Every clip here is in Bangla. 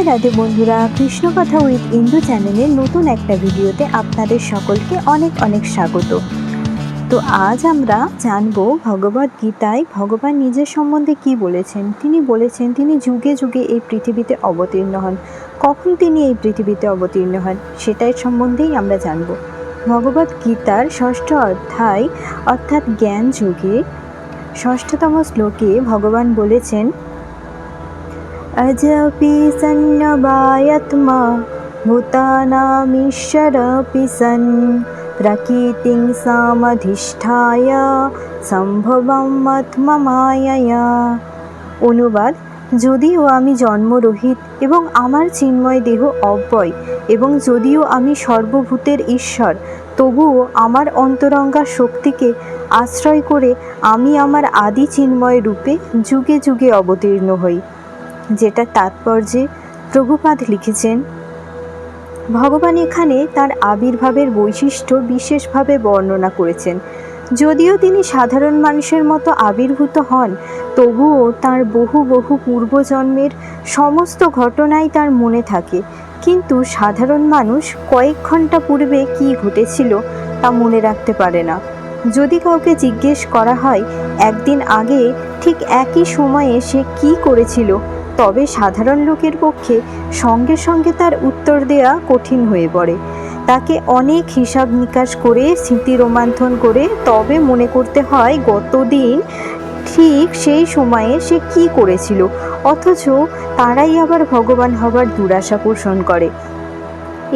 রাধে রাধে বন্ধুরা, কৃষ্ণ কথা উইথ ইন্দু চ্যানেলের নতুন একটা ভিডিওতে আপনাদের সকলকে অনেক অনেক স্বাগত। তো আজ আমরা জানব ভগবদ গীতায় ভগবান নিজের সম্বন্ধে কি বলেছেন? তিনি বলেছেন, তিনি যুগে যুগে এই পৃথিবীতে অবতীর্ণ হন। কখন তিনি এই পৃথিবীতে অবতীর্ণ হন সেটাই সম্বন্ধেই আমরা জানব। ভগবদ গীতার ষষ্ঠ অধ্যায় অর্থাৎ জ্ঞান যুগে ষষ্ঠতম শ্লোকে ভগবান বলেছেন अजपि सन्नवायत्मा भूतानामीश्वरपि सन् प्रकृतिं सामधिष्ठाय সম্ভবম মায়া অনুবাদ যদিও আমি জন্মরহিত এবং আমার চিন্ময় দেহ অব্যয় এবং যদিও আমি সর্বভূতের ঈশ্বর তবুও আমার অন্তরঙ্গা শক্তিকে আশ্রয় করে আমি আমার আদি চিন্ময় রূপে যুগে যুগে অবতীর্ণ হই যেটা তাৎপর্যে প্রভুপাদ লিখেছেন, ভগবান এখানে তার আবির্ভাবের বৈশিষ্ট্য বিশেষভাবে বর্ণনা করেছেন। যদিও তিনি সাধারণ মানুষের মতো আবির্ভূত হন, তবুও তার বহু বহু পূর্বজন্মের সমস্ত ঘটনাই তার মনে থাকে। কিন্তু সাধারণ মানুষ কয়েক ঘণ্টা পূর্বে কি ঘটেছিল তা মনে রাখতে পারে না। যদি কাউকে জিজ্ঞেস করা হয়, একদিন আগে ঠিক একই সময়ে সে কি করেছিল তবে সাধারণ লোকের পক্ষে সঙ্গে সঙ্গে তার উত্তর দেয়া কঠিন হয়ে পড়ে। তাকে অনেক হিসাব নিকাশ করে স্মৃতি রোমান্থন করে তবে মনে করতে হয় গতদিন ঠিক সেই সময়ে সে কি করেছিল, অথচ তারাই আবার ভগবান হবার দুরাশা পোষণ করে।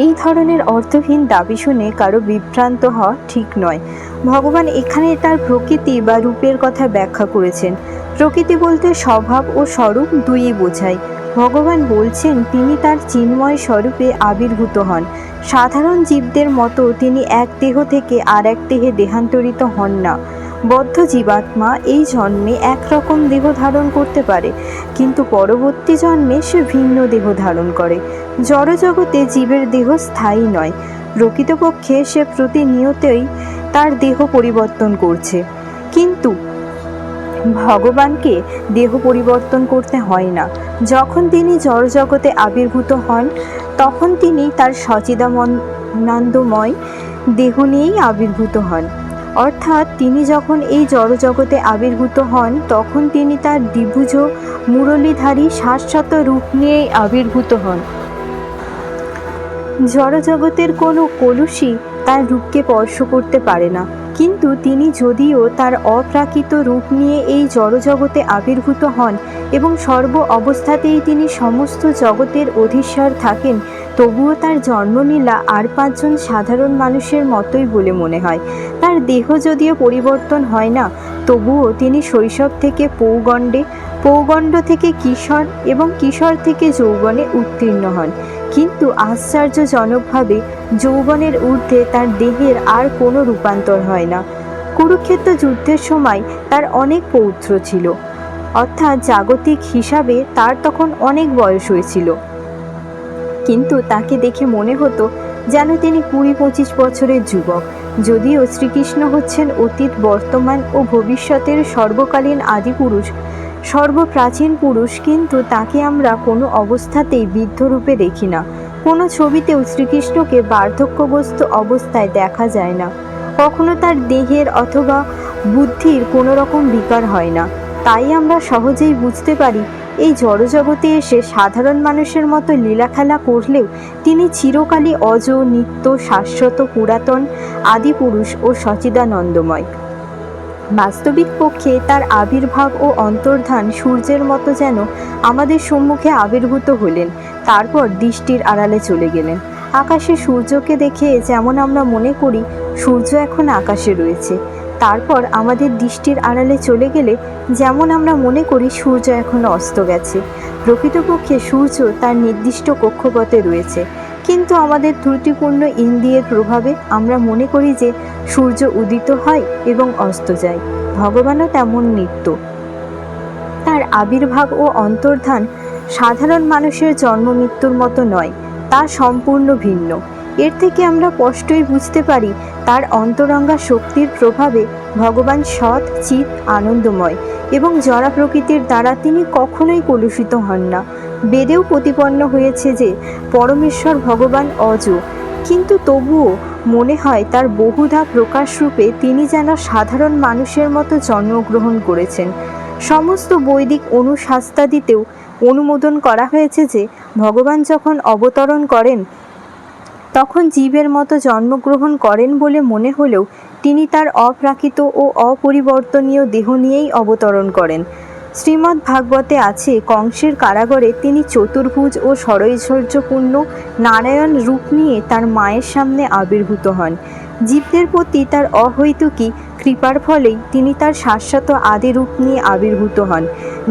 এই ধরনের অর্থহীন দাবি শুনে কারও বিভ্রান্ত হওয়া ঠিক নয়। ভগবান এখানে তার প্রকৃতি বা রূপের কথা ব্যাখ্যা করেছেন। প্রকৃতি বলতে স্বভাব ও স্বরূপ দুইই বোঝায়। ভগবান বলছেন, তিনি তার চিন্ময় স্বরূপে আবির্ভূত হন। সাধারণ জীবদের মতো তিনি এক দেহ থেকে আর এক দেহে দেহান্তরিত হন না। বদ্ধ জীবাত্মা এই জন্মে একরকম দেহ ধারণ করতে পারে, কিন্তু পরবর্তী জন্মে সে ভিন্ন দেহ ধারণ করে। জড়জগতে জীবের দেহ স্থায়ী নয়। প্রকৃতপক্ষে সে প্রতিনিয়তই তার দেহ পরিবর্তন করছে। কিন্তু ভগবানকে দেহ পরিবর্তন করতে হয় না। যখন তিনি জড়জগতে আবির্ভূত হন, তখন তিনি তার সচিদানন্দময় দেহ নিয়েই আবির্ভূত হন। অর্থাৎ তিনি যখন এই জড়জগতে আবির্ভূত হন, তখন তিনি তার দ্বিভুজ মুরলীধারী শাশ্বত রূপ নিয়েই আবির্ভূত হন। জড়জগতের কোনো কলুষী তার রূপকে স্পর্শ করতে পারে না। কিন্তু তিনি যদিও তার অপ্রাকৃত রূপ নিয়ে এই জড়জগতে আবির্ভূত হন এবং সর্ব অবস্থাতেই তিনি সমস্ত জগতের অধীশ্বর থাকেন, তবুও তার জন্মলীলা আর পাঁচজন সাধারণ মানুষের মতোই বলে মনে হয়। তার দেহ যদিও পরিবর্তন হয় না, তবুও তিনি শৈশব থেকে পৌগণ্ডে, পৌগণ্ড থেকে কিশোর এবং কিশোর থেকে যৌবনে উত্তীর্ণ হন। কিন্তু আশ্চর্যজনকভাবে যৌবনের ঊর্ধ্বে তার দেহের আর কোনো রূপান্তর হয় না। কুরুক্ষেত্র যুদ্ধের সময় তার অনেক পৌত্র ছিল। অর্থাৎ জাগতিক হিসাবে তার তখন অনেক বয়স হয়েছিল। কিন্তু তাকে দেখে মনে হতো যেন তিনি কুড়ি পঁচিশ বছরের যুবক। যদিও শ্রীকৃষ্ণ হচ্ছেন অতীত, বর্তমান ও ভবিষ্যতের সর্বকালীন আদিপুরুষ সর্বপ্রাচীন পুরুষ কিন্তু তাকে আমরা কোনো অবস্থাতেই বৃদ্ধরূপে দেখি না। কোনো ছবিতেও শ্রীকৃষ্ণকে বার্ধক্যগ্রস্ত অবস্থায় দেখা যায় না। কখনো তার দেহের অথবা বুদ্ধির কোনো রকম বিকার হয় না। তাই আমরা সহজেই বুঝতে পারি, এই জড়জগতে এসে সাধারণ মানুষের মতো লীলাখেলা করলেও তিনি চিরকালই অজ নিত্য শাশ্বত, পুরাতন, আদিপুরুষ ও সচিদানন্দময়। বাস্তবিক পক্ষে তার আবির্ভাব ও অন্তর্ধান সূর্যের মতো যেন আমাদের সম্মুখে আবির্ভূত হলেন, তারপর দৃষ্টির আড়ালে চলে গেলেন। আকাশে সূর্যকে দেখে যেমন আমরা মনে করি, সূর্য এখন আকাশে রয়েছে। তারপর আমাদের দৃষ্টির আড়ালে চলে গেলে যেমন আমরা মনে করি, সূর্য এখন অস্ত গেছে। প্রকৃতপক্ষে সূর্য তার নির্দিষ্ট কক্ষপথে রয়েছে। কিন্তু আমাদের ত্রুটিপূর্ণ ইন্দ্রিয়ের প্রভাবে আমরা মনে করি যে সূর্য উদিত হয় এবং অস্ত যায়। ভগবানও তেমন নিত্য। তার আবির্ভাব ও অন্তর্ধান সাধারণ মানুষের জন্ম মৃত্যুর মতো নয়, তা সম্পূর্ণ ভিন্ন। এর থেকে আমরা স্পষ্টই বুঝতে পারি, তার অন্তরঙ্গা শক্তির প্রভাবে ভগবান সৎ চিৎ আনন্দময় এবং জড়া প্রকৃতির দ্বারা তিনি কখনোই কলুষিত হন না। বেদেও প্রতিপন্ন হয়েছে যে পরমেশ্বর ভগবান অজ কিন্তু তবুও মনে হয় তার বহুধা প্রকাশ রূপে তিনি যেন সাধারণ মানুষের মতো জন্মগ্রহণ করেছেন। সমস্ত বৈদিক অনুশাস্তাদিতেও অনুমোদন করা হয়েছে যে ভগবান যখন অবতরণ করেন, তখন জীবের মতো জন্মগ্রহণ করেন বলে মনে হলেও তিনি তার অপ্রাকৃত ও অপরিবর্তনীয় দেহ নিয়েই অবতরণ করেন। শ্রীমদ্ ভাগবতে আছে, কংসের কারাগারে তিনি চতুর্ভুজ ও ষড়ৈশ্বর্যপূর্ণ নারায়ণ রূপ নিয়ে তার মায়ের সামনে আবির্ভূত হন। জীবদের প্রতি তার অহৈতুকী কৃপার ফলেই তিনি তার শাশ্বত আদি রূপ নিয়ে আবির্ভূত হন,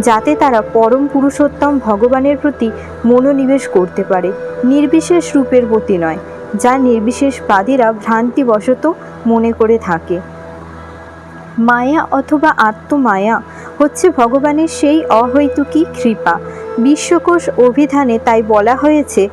যাতে তারা পরম পুরুষোত্তম ভগবানের প্রতি মনোনিবেশ করতে পারে, নির্বিশেষ রূপের প্রতি নয়, যা নির্বিশেষবাদীরা ভ্রান্তিবশত মনে করে থাকে। মায়া অথবা আত্মমায়া হচ্ছে ভগবানের সেই অহৈতুকী কৃপা। বিশ্বকোষ অভিধানে তাই বলা হয়েছে,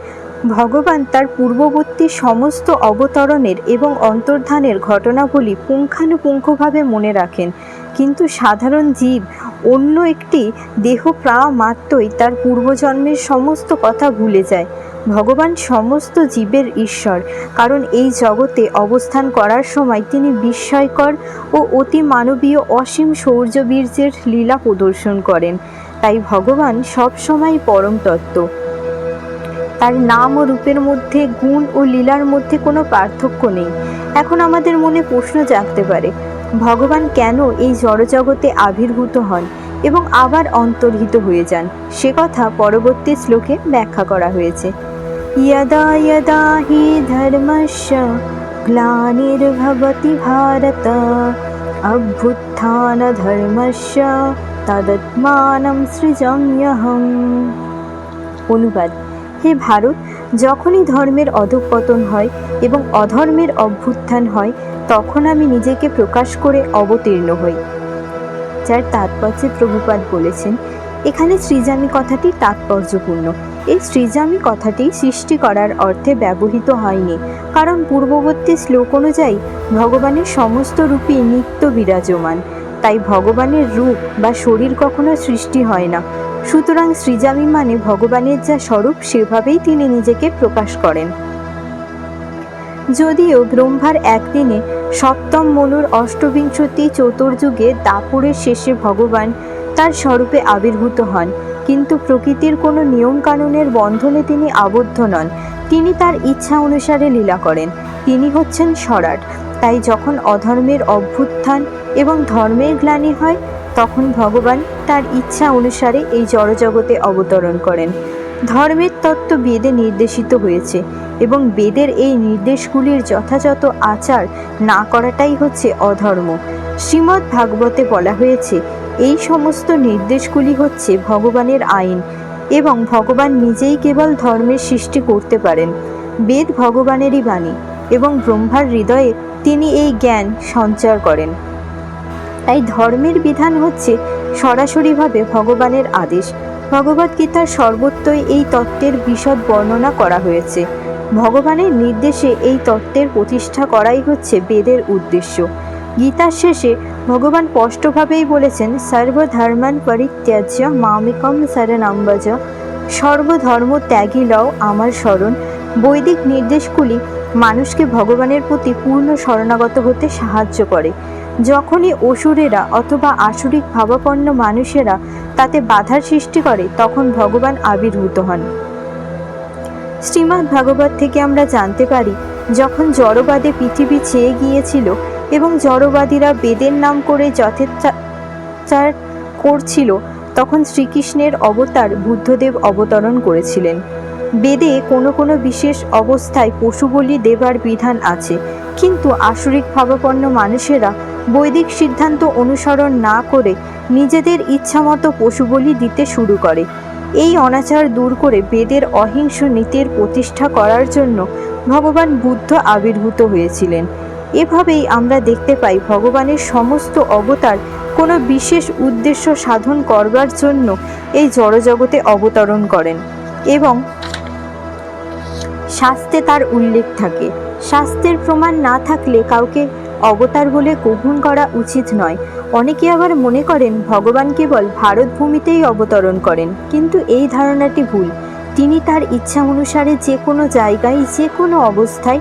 ভগবান তার পূর্ববর্তী সমস্ত অবতরণের এবং অন্তর্ধানের ঘটনাবলী পুঙ্খানুপুঙ্খভাবে মনে রাখেন। কিন্তু সাধারণ জীব অন্য একটি দেহ প্রায় মাত্রই তার পূর্বজন্মের সমস্ত কথা ভুলে যায়। ভগবান সমস্ত জীবের ঈশ্বর, কারণ এই জগতে অবস্থান করার সময় তিনি বিস্ময়কর ও অতি মানবীয় অসীম শৌর্যবীর্যের লীলা প্রদর্শন করেন। তাই ভগবান সবসময় পরম তত্ত্ব। তার নাম ও রূপের মধ্যে, গুণ ও লীলার মধ্যে কোনো পার্থক্য নেই। এখন আমাদের মনে প্রশ্ন জাগতে পারে, ভগবান কেন এই জড়জগতে আবির্ভূত হন এবং আবার অন্তর্হিত হয়ে যান? সে কথা পরবর্তী শ্লোকে ব্যাখ্যা করা হয়েছে। यदा यदा हि धर्मस्य ग्लानिर्भवति भारत अभ्युत्थानधर्मस्य তদত্মানম সৃজম্যহম অনুবাদ হে ভারত যখনই ধর্মের অধঃপতন হয় এবং অধর্মের অভ্যুত্থান হয় তখন আমি নিজেকে প্রকাশ করে অবতীর্ণ হই যার তাৎপর্যে প্রভুপাদ বলেছেন এখানে সৃজামি কথাটি তাৎপর্যপূর্ণ এই সৃজামি কথাটি সৃষ্টি করার অর্থে ব্যবহৃত হয়নি। কারণ পূর্ববর্তী শ্লোক অনুযায়ী ভগবানের সমস্ত রূপই নিত্য বিরাজমান। তাই ভগবানের রূপ বা শরীর কখনো সৃষ্টি হয় না। সুতরাং সৃজামি মানে ভগবানের যা স্বরূপ, সেভাবেই তিনি নিজেকে প্রকাশ করেন। যদিও ব্রহ্মার একদিনে সপ্তম মনুর অষ্টবিংশতি চতুর্যুগে দাপুরের শেষে ভগবান তার স্বরূপে আবির্ভূত হন, কিন্তু প্রকৃতির কোনো নিয়মকানুনের বন্ধনে তিনি আবদ্ধ নন। তিনি তার ইচ্ছা অনুসারে লীলা করেন। তিনি হচ্ছেন স্বরাট তাই যখন অধর্মের অভ্যুত্থান এবং ধর্মের গ্লানি হয়, তখন ভগবান তার ইচ্ছা অনুসারে এই জড়জগতে অবতরণ করেন। ধর্মের তত্ত্ব বেদে নির্দেশিত হয়েছে এবং বেদের এই নির্দেশগুলির যথাযথ আচার না করাটাই হচ্ছে অধর্ম। শ্রীমদ্ ভাগবতে বলা হয়েছে এই সমস্ত নির্দেশগুলি হচ্ছে ভগবানের আইন এবং ভগবান নিজেই কেবল ধর্মের সৃষ্টি করতে পারেন, বেদ ভগবানেরই বাণী এবং ব্রহ্মার হৃদয়ে তিনি এই জ্ঞান সঞ্চার করেন। তাই ধর্মের বিধান হচ্ছে সরাসরিভাবে ভগবানের আদেশ। ভগবদ্গীতার সর্বত্রই এই তত্ত্বের বিশদ বর্ণনা করা হয়েছে। ভগবানের নির্দেশে এই তত্ত্বের প্রতিষ্ঠা করাই হচ্ছে বেদের উদ্দেশ্য। গীতার শেষে ভগবান স্পষ্টভাবেই বলেছেন, সর্বধর্মান পরিত্যাজ্য মামিকম শরণাম্বজ। সর্বধর্ম ত্যাগী লও আমার স্মরণ বৈদিক নির্দেশগুলি মানুষকে ভগবানের প্রতি পূর্ণ শরণাগত হতে সাহায্য করে। যখনই অসুরেরা অথবা আসরিক ভাবাপন্ন মানুষেরা তাতে বাধার সৃষ্টি করে, তখন ভগবান আবির্ভূত হন। শ্রীমদ্ ভাগবত থেকে আমরা জানতে পারি, যখন জড়বাদে পৃথিবী ছেয়ে গিয়েছিল এবং জড়বাদীরা বেদের নাম করে যথেচ্ছাচার করছিল, তখন শ্রীকৃষ্ণের অবতার বুদ্ধদেব অবতরণ করেছিলেন। বেদে কোনো কোনো বিশেষ অবস্থায় পশু বলি দেবার বিধান আছে, কিন্তু আসরিক ভাবাপন্ন মানুষেরা বৈদিক সিদ্ধান্ত অনুসরণ না করে নিজেদের ইচ্ছামতো পশু বলি দিতে শুরু করে। এই অনাচার দূর করে বেদের অহিংস নীতির প্রতিষ্ঠা করার জন্য ভগবান বুদ্ধ আবির্ভূত হয়েছিলেন। এভাবেই আমরা দেখতে পাই ভগবানের সমস্ত অবতার কোনো বিশেষ উদ্দেশ্য সাধন করবার জন্য এই জড়জগতে অবতরণ করেন এবং শাস্তে তার উল্লেখ থাকে। শাস্তের প্রমাণ না থাকলে কাউকে অবতার বলে গ্রহণ করা উচিত নয়। অনেকে আবার মনে করেন ভগবান কেবল ভারত ভূমিতেই অবতরণ করেন, কিন্তু এই ধারণাটি ভুল। তিনি তার ইচ্ছা অনুসারে যে কোনো জায়গায়, যে কোনো অবস্থায়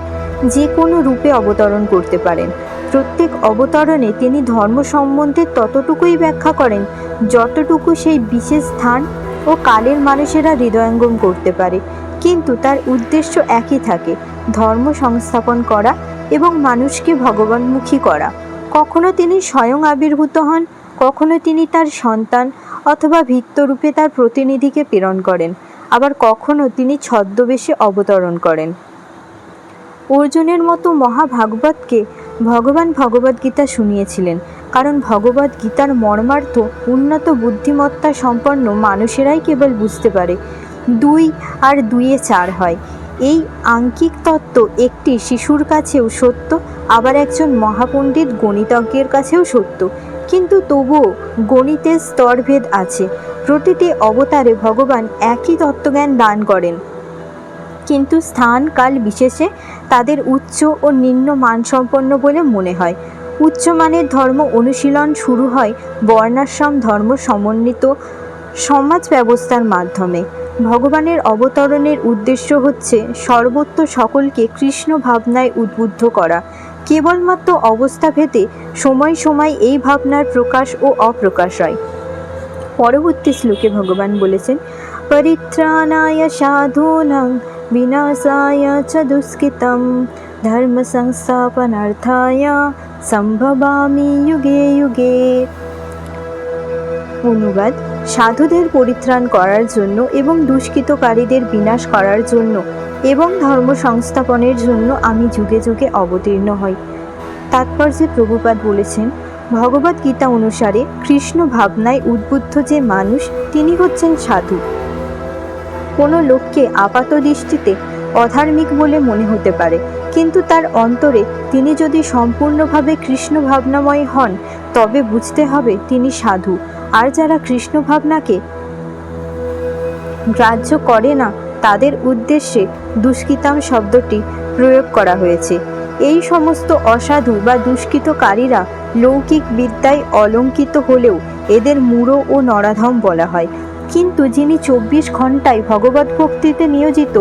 যে কোনো রূপে অবতরণ করতে পারেন। প্রত্যেক অবতরণে তিনি ধর্ম সম্বন্ধে ততটুকুই ব্যাখ্যা করেন, যতটুকু সেই বিশেষ স্থান ও কালের মানুষেরা হৃদয়ঙ্গম করতে পারে। কিন্তু তার উদ্দেশ্য একই থাকে, ধর্ম সংস্থাপন করা এবং মানুষকে ভগবানমুখী করা। কখনো তিনি স্বয়ং আবির্ভূত হন, কখনো তিনি তার সন্তান অথবা ভিত্তরূপে তার প্রতিনিধিকে প্রেরণ করেন। আবার কখনো তিনি ছদ্মবেশে অবতরণ করেন। অর্জুনের মতো মহাভাগবতকে ভগবান ভগবদ্গীতা শুনিয়েছিলেন। কারণ ভগবদ গীতার মর্মার্থ, উন্নত বুদ্ধিমত্তা সম্পন্ন মানুষেরাই কেবল বুঝতে পারে। দুই আর দুইয়ে চার হয়। এই আঙ্কিক তত্ত্ব একটি শিশুর কাছেও সত্য, আবার একজন মহাপণ্ডিত গণিতজ্ঞের কাছেও সত্য। কিন্তু তবুও গণিতের স্তরভেদ আছে। প্রতিটি অবতারে ভগবান একই তত্ত্বজ্ঞান দান করেন। কিন্তু স্থান কাল বিশেষে তাদের উচ্চ ও নিম্ন মানসম্পন্ন বলে মনে হয়। উচ্চমানের ধর্ম অনুশীলন শুরু হয় বর্ণাশ্রম ধর্ম সমন্বিত সমাজ ব্যবস্থার মাধ্যমে। ভগবানের অবতরণের উদ্দেশ্য হচ্ছে সর্বত্র সকলকে কৃষ্ণ ভাবনায় উদ্বুদ্ধ করা। কেবলমাত্র অবস্থা ভেদে সময় সময় এই ভাবনার প্রকাশ ও অপ্রকাশ হয়। পরবর্তী শ্লোকে ভগবান বলেছেন, পরিত্রাণায় সাধূনাং চ দুষ্কৃতম ধর্ম সংস্থাপনার্থায় সম্ভবামি যুগে যুগে অনুবাদ, সাধুদের পরিত্রাণ করার জন্য এবং দুষ্কৃতকারীদের বিনাশ করার জন্য এবং ধর্ম সংস্থাপনের জন্য আমি যুগে যুগে অবতীর্ণ হই। তাৎপর্যে প্রভুপাদ বলেছেন, ভগবদ গীতা অনুসারে কৃষ্ণ ভাবনায় উদ্বুদ্ধ যে মানুষ, তিনি হচ্ছেন সাধু। কোনো লোককে আপাত দৃষ্টিতে অধার্মিক বলে মনে হতে পারে। কিন্তু তার অন্তরে তিনি যদি সম্পূর্ণভাবে কৃষ্ণ ভাবনাময় হন, তবে বুঝতে হবে তিনি সাধু। আর যারা কৃষ্ণ ভাবনাকে গ্রাহ্য করে না, তাদের উদ্দেশ্যে দুষ্কৃতাম শব্দটি প্রয়োগ করা হয়েছে। এই সমস্ত অসাধু বা দুষ্কৃতকারীরা লৌকিক বিদ্যায় অলঙ্কিত হলেও এদের মূঢ় ও নরাধম বলা হয়। কিন্তু যিনি চব্বিশ ঘন্টায় ভগবত ভক্তিতে নিয়োজিত,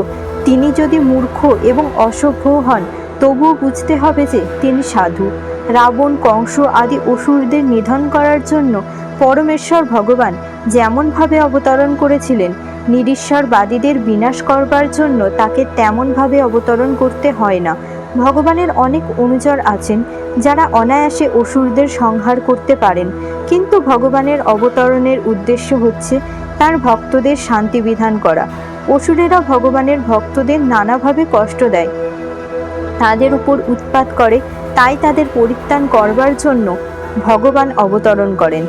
তিনি যদি মূর্খ এবং অসভ্য হন, তবুও বুঝতে হবে যে তিনি সাধু। রাবণ, কংস আদি অসুরদের নিধন করার জন্য পরমেশ্বর ভগবান যেমনভাবে অবতরণ করেছিলেন, নিরীশ্বরবাদীদের বিনাশ করবার জন্য তাকে তেমনভাবে অবতরণ করতে হয় না। ভগবানের অনেক অনুচর আছেন, যারা অনায়াসে অসুরদের সংহার করতে পারেন। কিন্তু ভগবানের অবতরণের উদ্দেশ্য হচ্ছে তার ভক্তদের শান্তি বিধান করা। অসুরেরা ভগবানের ভক্তদের নানাভাবে কষ্ট দেয়। তাদের উপর উৎপাত করে, তাই তাদের পরিত্রাণ করবার জন্য ভগবান অবতরণ করেন।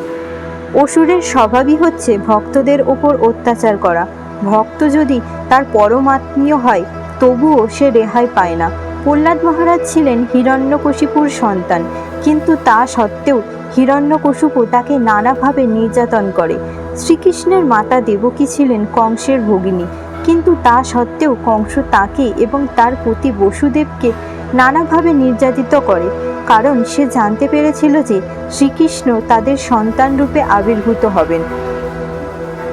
অসুরের স্বভাবই হচ্ছে ভক্তদের ওপর অত্যাচার করা। ভক্ত যদি তার পরমাত্মীয় হয়, তবুও সে রেহাই পায় না। প্রহ্লাদ মহারাজ ছিলেন হিরণ্যকশিপুর সন্তান, কিন্তু তা সত্ত্বেও হিরণ্যকশিপু তাকে নানাভাবে নির্যাতন করে। শ্রীকৃষ্ণের মাতা দেবকী ছিলেন কংসের ভগিনী। কিন্তু তা সত্ত্বেও কংস তাকে এবং তার প্রতি বসুদেবকে নানাভাবে নির্যাতিত করে। কারণ সে জানতে পেরেছিল যে শ্রীকৃষ্ণ তাদের সন্তান রূপে আবির্ভূত হবেন।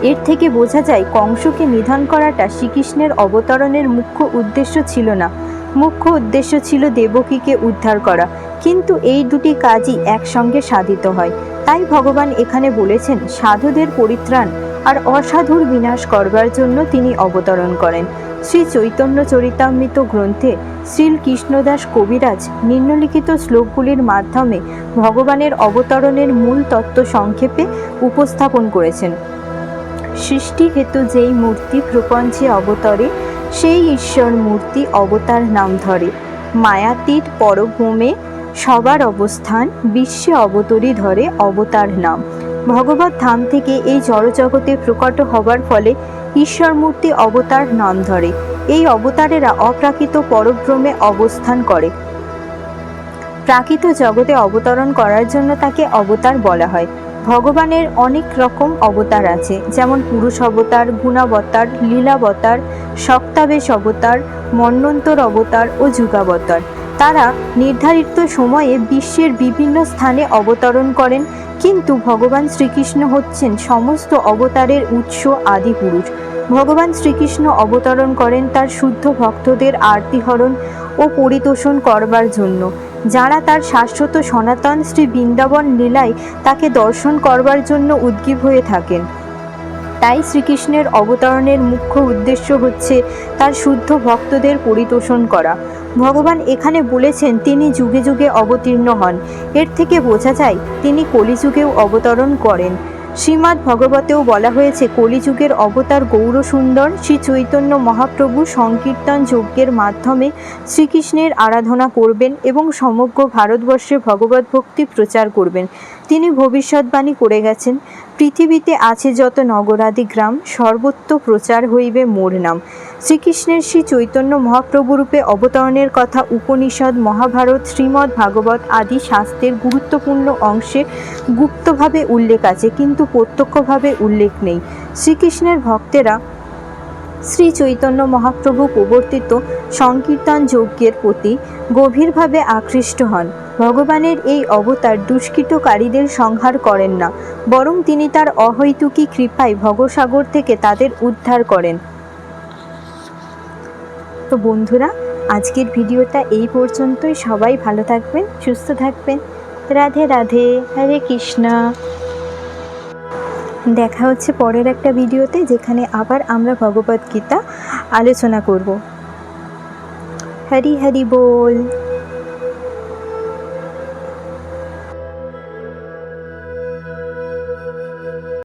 এর থেকে বোঝা যায় কংসকে নিধন করাটা শ্রীকৃষ্ণের অবতরণের মুখ্য উদ্দেশ্য ছিল না। মুখ্য উদ্দেশ্য ছিল দেবকীকে উদ্ধার করা। কিন্তু এই দুটি কাজই একসঙ্গে সাধিত হয়। তাই ভগবান এখানে বলেছেন, সাধুদের পরিত্রাণ আর অসাধুর বিনাশ করবার জন্য তিনি অবতরণ করেন। শ্রী চৈতন্য চরিতামৃত গ্রন্থে শ্রীল কৃষ্ণদাস কবিরাজ নিম্নলিখিত শ্লোকগুলির মাধ্যমে ভগবানের অবতরণের মূল তত্ত্ব সংক্ষেপে উপস্থাপন করেছেন। সৃষ্টি হেতু যেই মূর্তি প্রপঞ্চে অবতরে, সেই ঈশ্বর মূর্তি অবতার নাম ধরে। মায়াতীত পরভূমে সবার অবস্থান বিশ্বে অবতরী ধরে অবতার নাম। ভগবত ধাম থেকে এই জড়জগতে প্রকট হবার ফলে ঈশ্বর মূর্তি অবতার নাম ধরে। এই অবতারেরা অপ্রাকৃত পরভ্রমে অবস্থান করে। প্রাকৃত জগতে অবতরণ করার জন্য তাকে অবতার বলা হয়। ভগবানের অনেক রকম অবতার আছে, যেমন পুরুষ অবতার, গুণাবতার, লীলাবতার, সপ্তাবেশ অবতার মন্নন্তর অবতার ও যুগাবতার। তারা নির্ধারিত সময়ে বিশ্বের বিভিন্ন স্থানে অবতরণ করেন, কিন্তু ভগবান শ্রীকৃষ্ণ হচ্ছেন সমস্ত অবতারের উৎস আদি পুরুষ ভগবান শ্রীকৃষ্ণ অবতরণ করেন তার শুদ্ধ ভক্তদের আরতিহরণ ও পরিতোষণ করবার জন্য। যারা তার শাশ্বত সনাতন শ্রী বৃন্দাবন লীলায় তাকে দর্শন করবার জন্য উদ্গীব হয়ে থাকেন। তাই শ্রীকৃষ্ণের অবতরণের মুখ্য উদ্দেশ্য হচ্ছে তার শুদ্ধ ভক্তদের পরিতোষণ করা। ভগবান এখানে বলেছেন, তিনি যুগে যুগে অবতীর্ণ হন। এর থেকে বোঝা যায়, তিনি কলিযুগেও অবতরণ করেন। শ্রীমদ্ ভগবতেও বলা হয়েছে, কলিযুগের অবতার গৌরসুন্দর শ্রী চৈতন্য মহাপ্রভু সংকীর্তন যজ্ঞের মাধ্যমে শ্রীকৃষ্ণের আরাধনা করবেন এবং সমগ্র ভারতবর্ষে ভগবত ভক্তি প্রচার করবেন। তিনি ভবিষ্যৎবাণী করে গেছেন। পৃথিবীতে আছে যত নগরাদি গ্রাম সর্বত্র প্রচার হইবে মোর নাম। শ্রীকৃষ্ণের শ্রী চৈতন্য মহাপ্রভুরূপে অবতরণের কথা উপনিষদ, মহাভারত, শ্রীমদ্ ভাগবত আদি শাস্ত্রের গুরুত্বপূর্ণ অংশে গুপ্তভাবে উল্লেখ আছে, কিন্তু প্রত্যক্ষভাবে উল্লেখ নেই। শ্রীকৃষ্ণের ভক্তেরা শ্রী চৈতন্য মহাপ্রভু প্রবর্তিত সংকীর্তন যজ্ঞের প্রতি গভীরভাবে আকৃষ্ট হন। ভগবানের এই অবতার দুষ্কৃতকারীদের সংহার করেন না, বরং তিনি তার অহৈতুকী কৃপায় ভগসাগর থেকে তাদের উদ্ধার করেন। তো বন্ধুরা, আজকের ভিডিওটা এই পর্যন্তই। সবাই ভালো থাকবেন, সুস্থ থাকবেন। রাধে রাধে, হরে কৃষ্ণ। দেখা হচ্ছে পরের একটা ভিডিওতে যেখানে আবার আমরা ভগবদ্গীতা আলোচনা করব। হরি হরি বল।